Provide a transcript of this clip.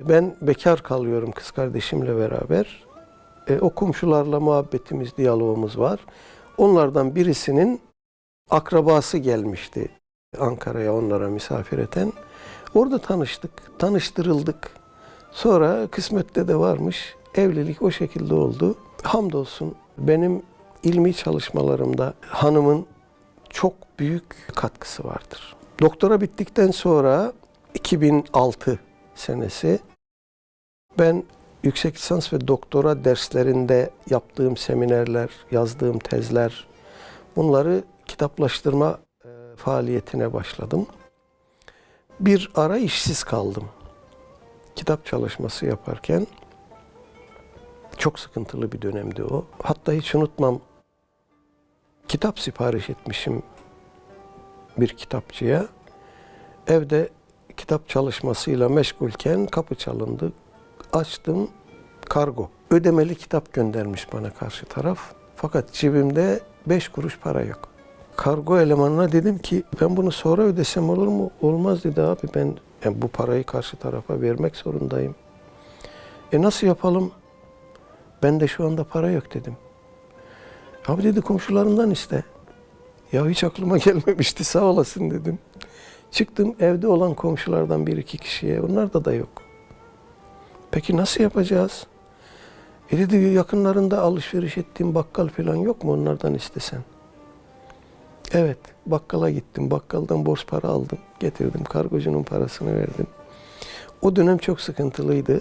Ben bekar kalıyorum kız kardeşimle beraber. E, o komşularla muhabbetimiz, diyalogumuz var. Onlardan birisinin akrabası gelmişti Ankara'ya onlara misafir eden. Orada tanıştık, tanıştırıldık. Sonra kısmette de varmış. Evlilik o şekilde oldu. Hamdolsun benim ilmi çalışmalarımda hanımın çok büyük katkısı vardır. Doktora bittikten sonra 2006 senesi ben yüksek lisans ve doktora derslerinde yaptığım seminerler, yazdığım tezler bunları kitaplaştırma e, faaliyetine başladım. Bir ara işsiz kaldım. Kitap çalışması yaparken çok sıkıntılı bir dönemdi o. Hatta hiç unutmam kitap sipariş etmişim bir kitapçıya. Evde kitap çalışmasıyla meşgulken kapı çalındı. Açtım kargo. Ödemeli kitap göndermiş bana karşı taraf. Fakat cebimde beş kuruş para yok. Kargo elemanına dedim ki ben bunu sonra ödesem olur mu? Olmaz dedi abi ben yani bu parayı karşı tarafa vermek zorundayım. E nasıl yapalım? Ben de şu anda para yok dedim. Abi dedi komşularından iste. Ya hiç aklıma gelmemişti sağ olasın dedim. Çıktım evde olan komşulardan bir iki kişiye. Onlarda da yok. Peki nasıl yapacağız? E dedi yakınlarında alışveriş ettiğim bakkal falan yok mu onlardan istesen? Evet bakkala gittim. Bakkaldan borç para aldım. Getirdim kargocunun parasını verdim. O dönem çok sıkıntılıydı.